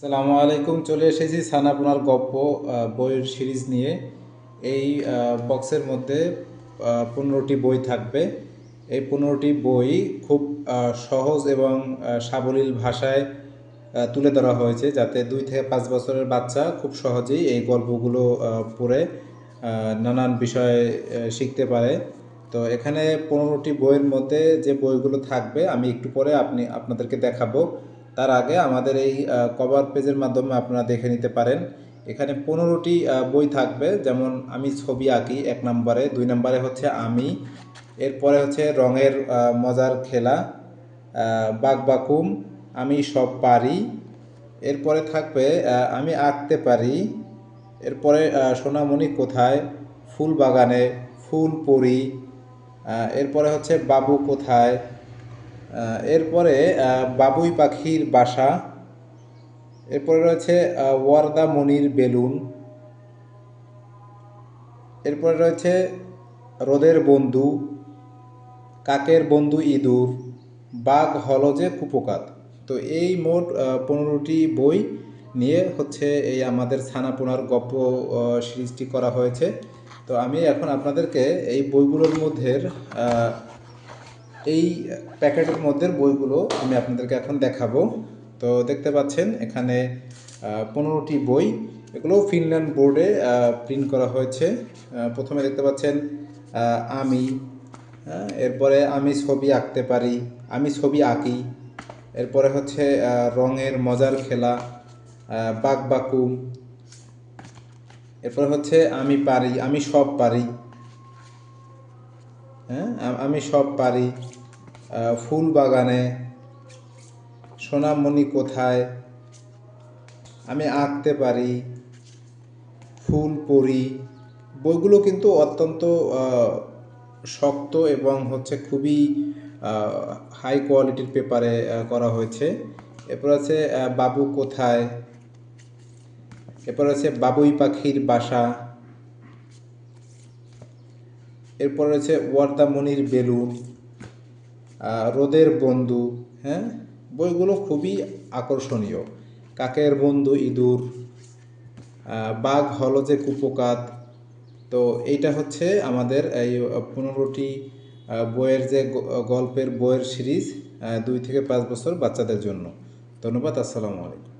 সালামু আলাইকুম, চলে এসেছি সানাপুনার গপ্প বইয়ের সিরিজ নিয়ে। এই বক্সের মধ্যে পনেরোটি বই থাকবে। এই পনেরোটি বই খুব সহজ এবং সাবলীল ভাষায় তুলে ধরা হয়েছে যাতে দুই থেকে পাঁচ বছরের বাচ্চা খুব সহজেই এই গল্পগুলো পড়ে নানান বিষয়ে শিখতে পারে। তো এখানে পনেরোটি বইয়ের মধ্যে যে বইগুলো থাকবে, আমি একটু পরে আপনি, আপনাদেরকে দেখাবো। তার আগে আমাদের এই কভার পেজের মাধ্যমে আপনারা দেখে নিতে পারেন। এখানে পনেরোটি বই থাকবে। যেমন আমি ছবি আঁকি এক নম্বরে, দুই নম্বরে হচ্ছে আমি, এরপরে হচ্ছে রঙের মজার খেলা বাকবাকুম আমি সব পারি। এরপরে থাকবে আমি আঁকতে পারি। এরপরে সোনামণি কোথায়? ফুল বাগানে, ফুল পরি। এরপরে হচ্ছে বাবু কোথায়? এরপরে বাবুই পাখির বাসা। এরপরে রয়েছে ওয়ারদা মনির বেলুন। এরপরে রয়েছে, রোদের বন্ধু, কাকের বন্ধু ইঁদুর, বাঘ হলজে কুপোকাত। তো এই মোট পনেরোটি বই নিয়ে হচ্ছে এই আমাদের ছানাপোনার গপ্প সিরিজটি করা হয়েছে। তো আমি এখন আপনাদেরকে এই বইগুলোর মধ্যে এই প্যাকেটের মধ্যে বইগুলো আমি আপনাদেরকে এখন দেখাবো। তো দেখতে পাচ্ছেন, এখানে পনেরোটি বই। এগুলো ফিনল্যান্ড বোর্ডে প্রিন্ট করা হয়েছে। প্রথমে দেখতে পাচ্ছেন আমি এরপরে আমি ছবি আঁকতে পারি, আমি ছবি আঁকি। এরপরে হচ্ছে রঙের মজার খেলা বাক বাকুম। এরপরে হচ্ছে, আমি পারি, আমি সব পারি। হ্যাঁ? আমি সব পারি। ফুল বাগানে। সোনামণি কোথায়? আমি আঁকতে পারি। ফুল পড়ি বইগুলো কিন্তু অত্যন্ত শক্ত এবং হচ্ছে খুবই হাই কোয়ালিটির পেপারে করা হয়েছে। এরপর আছে বাবু কোথায়? এরপর আছে, বাবুই পাখির বাসা। এরপর রয়েছে ওয়ার্দামণির বেলুন রোদের বন্ধু হ্যাঁ? বইগুলো খুবই আকর্ষণীয়। কাকের বন্ধু ইঁদুর বাঘ হলো যে কুপোকাত। তো এইটা হচ্ছে আমাদের এই পনেরোটি বইয়ের যে গল্পের বইয়ের সিরিজ দুই থেকে পাঁচ বছর বাচ্চাদের জন্য। ধন্যবাদ, আসসালামু আলাইকুম।